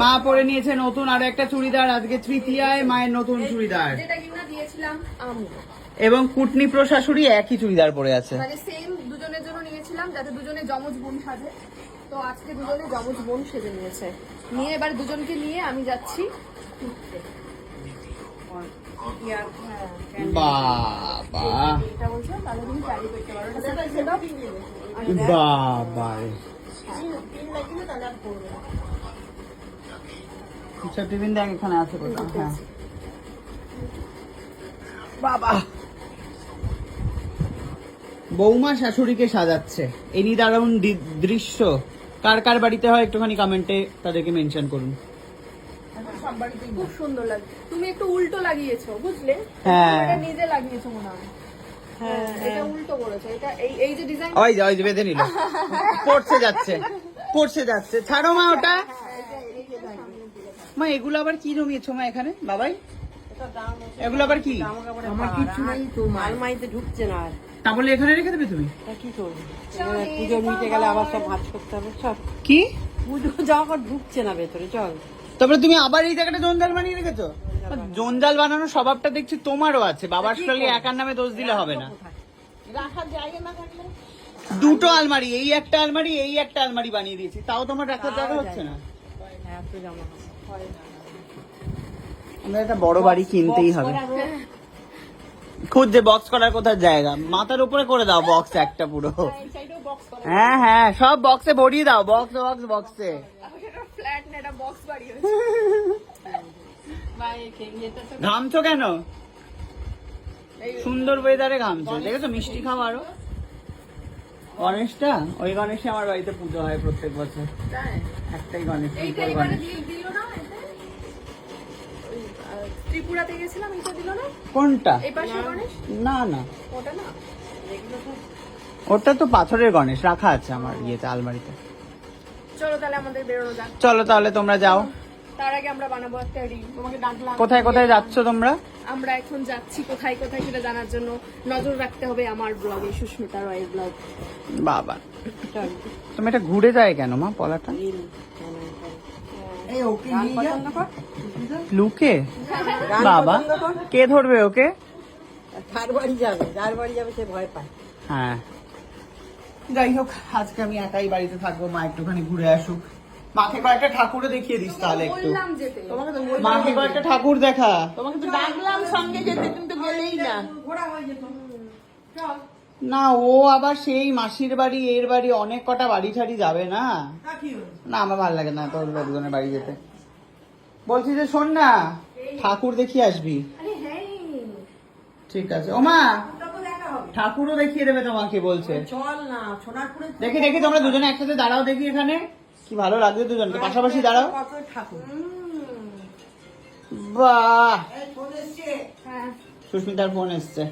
মা পরে নিয়েছে নতুন আর একটা চুড়িদার আজকে তৃতীয়ায় মায়ের নতুন চুড়িদার। যেটা কিনা দিয়েছিলাম এবং কুটনি প্রশাশুড়ি একই চুড়িদার পরে আছে। মানে সেম দুজনের জন্য নিয়েছিলাম যাতে দুজনে যমজ বোন সাজে। তো আজকে দুজনে যমজ বোন সেজে নিয়েছে। নিয়ে এবার দুজনকে নিয়ে আমি যাচ্ছি ঘুরতে। বাবা। এটা বলছো তাহলে তুমি ক্যারি করতে পারো এটা সেটা সেটা বাবা রে। আচ্ছা দেখ এখানে আছে কোথাও হ্যাঁ। বাবা! বৌমা শাশুড়িকে সাজাচ্ছে। এনি দারুণ দৃশ্য। কার কার বাড়িতে হয় একটুখানি কমেন্টে তাদেরকে মেনশন করুন। খুব সুন্দর লাগে। তুমি একটু উল্টো লাগিয়েছো বুঝলে? হ্যাঁ। নিজে লাগিয়েছো মনে হয়। হ্যাঁ এটা উল্টো করেছ। এটা এই এই যে ডিজাইন ওই যে ওই যে বেঁধে নিল। পড়ছে যাচ্ছে পড়ছে যাচ্ছে। ছাড়ো মা ওটা। মা এগুলো আবার কি জমিয়েছো মা এখানে? বাবাই? এগুলো আবার কি? আমার কিছু নাই তো আলমারিতে ঢুকছে না আর। তা বলে এখানে রেখে দেবে তুমি? কি করব? পুজো নিতে গেলে আবার সব ভাজ করতে হবে। সব কি? পুজো যাওয়া ঢুকছে না ভেতরে। চল। তারপরে তুমি আবার এই জায়গাটা জঞ্জাল বানিয়ে রেখেছো? জঞ্জাল বানানোর স্বভাবটা দেখছি তোমারও আছে। বাবার সঙ্গে একার নামে দোষ দিলে হবে না। রাখার জায়গা না থাকলে। দুটো আলমারি এই একটা আলমারি এই একটা আলমারি বানিয়ে দিয়েছি। তাও তোমার রাখার জায়গা হচ্ছে না। হ্যাঁ জামা আমরা একটা বড় বাড়ি কিনতেই হবে। খুঁজছে বক্স করার কোথায় জায়গা? মাথার উপরে করে দাও বক্স একটা পুরো। হ্যাঁ হ্যাঁ সব বক্সে ভরিয়ে দাও বক্স বক্স বক্সে ঘামছো কেন? সুন্দর ওয়েদারে ঘামছো। দেখেছ মিষ্টি খাও আরও? গণেশটা? ওই গণেশে আমার বাড়িতে পুজো হয় প্রত্যেক বছর। একটাই গণেশ গণেশ। না এতে? ওই, আহ, ত্রিপুরাতে গেছিলাম এটা দিল না? কোনটা? এই পাশে গণেশ? না না। ওটা না? ওটা তো পাথরের গণেশ রাখা আছে আমার ইয়েতে আলমারিতে। চলো তাহলে আমাদের বেরোনো যাক। চলো তাহলে তোমরা যাও। তার আগে আমরা বানাবো একটা রিল তোমাকে ডাকলাম। কোথায় কোথায় যাচ্ছ তোমরা? আমরা এখন যাচ্ছি কোথায় কোথায় সেটা জানার জন্য। নজর রাখতে হবে আমার ব্লগে সুস্মিতা রয়ের ব্লগ বাবা। তুমি এটা ঘুরে যায় কেন মা পলাটা? লুকে বাবা। কে ধরবে ওকে? কার বাড়ি যাবে যার বাড়ি যাবে সে ভয় পায়। হ্যাঁ। যাই হোক আজকে আমি একাই বাড়িতে থাকব মা একটুখানি ঘুরে আসুক। মাকে কয়েকটা ঠাকুরও দেখিয়ে দিস তাহলে একটু। মাকে কয়েকটা ঠাকুর দেখা। তোমাকে তো ডাকলাম সঙ্গে যেতে তুমি তো গেলেই না। না ও আবার সেই মাসির বাড়ি এর বাড়ি অনেক কটা বাড়ি ঠাড়ি যাবে না? না আমার ভালো লাগে না তোর লোকজনের বাড়ি যেতে। বলছি যে শোন না ঠাকুর দেখিয়ে আসবি। হ্যাঁ। ঠিক আছে। ও মা ঠাকুরও দেখিয়ে দেবে তোমাকে বলছে। চল না সোনারপুরে দেখি দেখি তোমরা দুজনে একসাথে দাঁড়াও দেখি এখানে। কি ভালো লাগছে দুজনকে? পাশাপাশি দাঁড়াও। বাহ! হ্যাঁ। সুস্মিতার ফোন এসছে।